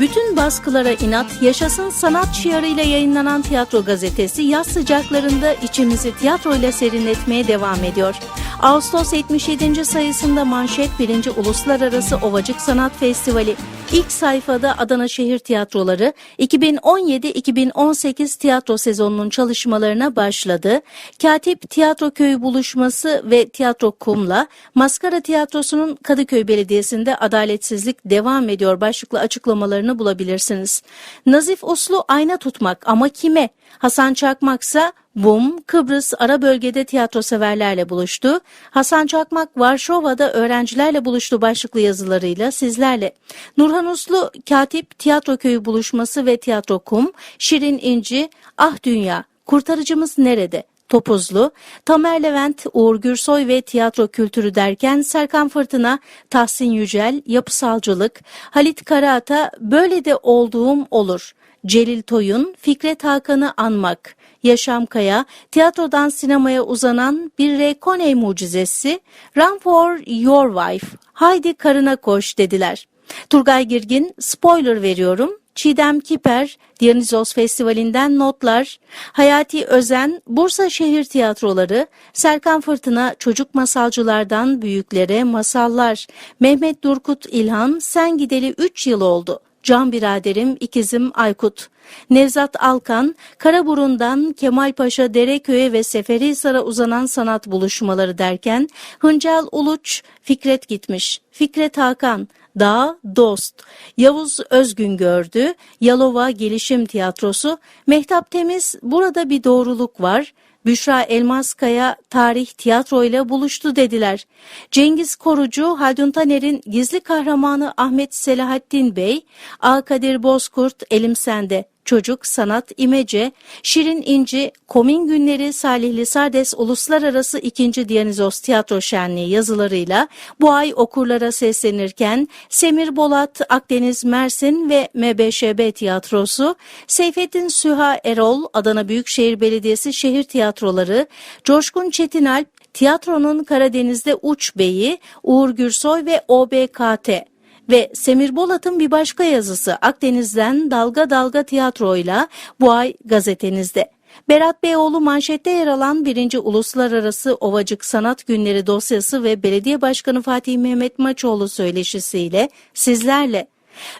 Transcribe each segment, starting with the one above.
Bütün baskılara inat, yaşasın sanat şiarıyla yayınlanan tiyatro gazetesi yaz sıcaklarında içimizi tiyatroyla serinletmeye devam ediyor. Ağustos 77. sayısında manşet 1. Uluslararası Ovacık Sanat Festivali. İlk sayfada Adana Şehir Tiyatroları 2017-2018 tiyatro sezonunun çalışmalarına başladı. Katip Tiyatro Köyü buluşması ve Tiyatro Kum'la Maskara Tiyatrosu'nun Kadıköy Belediyesi'nde adaletsizlik devam ediyor başlıklı açıklamalarını bulabilirsiniz. Nazif Uslu ayna tutmak ama kime? Hasan Çakmaksa Bum, Kıbrıs ara bölgede tiyatro severlerle buluştu. Hasan Çakmak, Varşova'da öğrencilerle buluştu başlıklı yazılarıyla sizlerle. Nurhan Uslu, Katip, Tiyatro Köyü buluşması ve Tiyatro Kum, Şirin İnci, Ah Dünya, Kurtarıcımız Nerede? Topuzlu, Tamer Levent, Uğur Gürsoy ve tiyatro kültürü derken Serkan Fırtına, Tahsin Yücel, yapısalcılık, Halit Karaata, böyle de olduğum olur. Celil Toyun, Fikret Hakan'ı anmak, Yaşam Kaya, tiyatrodan sinemaya uzanan bir Rekoney mucizesi, Run for your wife, haydi karına koş dediler. Turgay Girgin, spoiler veriyorum, Çiğdem Kiper, Dionysos Festivali'nden notlar, Hayati Özen, Bursa Şehir Tiyatroları, Serkan Fırtına çocuk masalcılardan büyüklere masallar, Mehmet Durkut İlhan, Sen Gideli 3 yıl oldu. Can biraderim, ikizim Aykut. Nevzat Alkan, Karaburun'dan Kemalpaşa, Dereköy'e ve Seferihisar'a uzanan sanat buluşmaları derken Hıncal Uluç, Fikret gitmiş. Fikret Hakan, Dağ, Dost, Yavuz Özgün gördü, Yalova Gelişim Tiyatrosu, Mehtap Temiz, burada bir doğruluk var, Büşra Elmaskaya tarih tiyatro ile buluştu dediler. Cengiz Korucu, Haldun Taner'in gizli kahramanı Ahmet Selahattin Bey, A. Kadir Bozkurt, Elim Sende, Çocuk, Sanat, İmece, Şirin İnci, Komün Günleri Salihli Sardes Uluslararası 2. Diyanizos Tiyatro Şenliği yazılarıyla bu ay okurlara seslenirken Semir Bolat, Akdeniz Mersin ve MBŞB Tiyatrosu, Seyfettin Süha Erol, Adana Büyükşehir Belediyesi Şehir Tiyatroları, Coşkun Çetinalp, Tiyatronun Karadeniz'de Uç Beyi, Uğur Gürsoy ve OBKT ve Semir Bolat'ın bir başka yazısı Akdeniz'den Dalga Dalga Tiyatro'yla bu ay gazetenizde. Berat Beyoğlu manşette yer alan 1. Uluslararası Ovacık Sanat Günleri dosyası ve Belediye Başkanı Fatih Mehmet Maçoğlu söyleşisiyle sizlerle.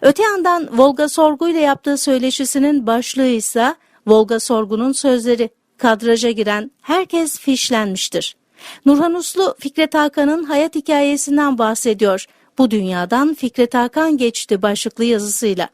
Öte yandan Volga Sorgu ile yaptığı söyleşisinin başlığı ise Volga Sorgu'nun sözleri kadraja giren herkes fişlenmiştir. Nurhan Uslu Fikret Hakan'ın hayat hikayesinden bahsediyor. Bu dünyadan Fikret Hakan geçti başlıklı yazısıyla.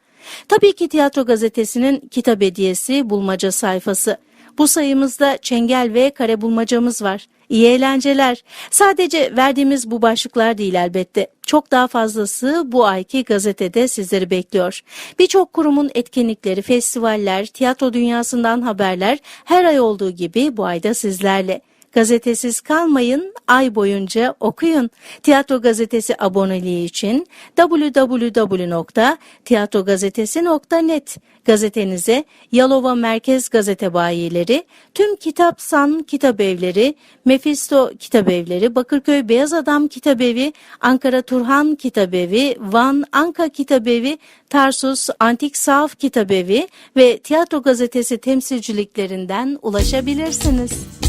Tabii ki Tiyatro Gazetesi'nin kitap hediyesi bulmaca sayfası. Bu sayımızda çengel ve kare bulmacamız var. İyi eğlenceler. Sadece verdiğimiz bu başlıklar değil elbette. Çok daha fazlası bu ayki gazetede sizleri bekliyor. Birçok kurumun etkinlikleri, festivaller, tiyatro dünyasından haberler her ay olduğu gibi bu ayda sizlerle. Gazetesiz kalmayın, ay boyunca okuyun. Tiyatro Gazetesi aboneliği için www.tiyatrogazetesi.net gazetenize Yalova Merkez Gazete Bayileri, tüm Kitapsan Kitabevleri, Mefisto Kitabevleri, Bakırköy Beyaz Adam Kitabevi, Ankara Turhan Kitabevi, Van Anka Kitabevi, Tarsus Antik Saf Kitabevi ve Tiyatro Gazetesi temsilciliklerinden ulaşabilirsiniz.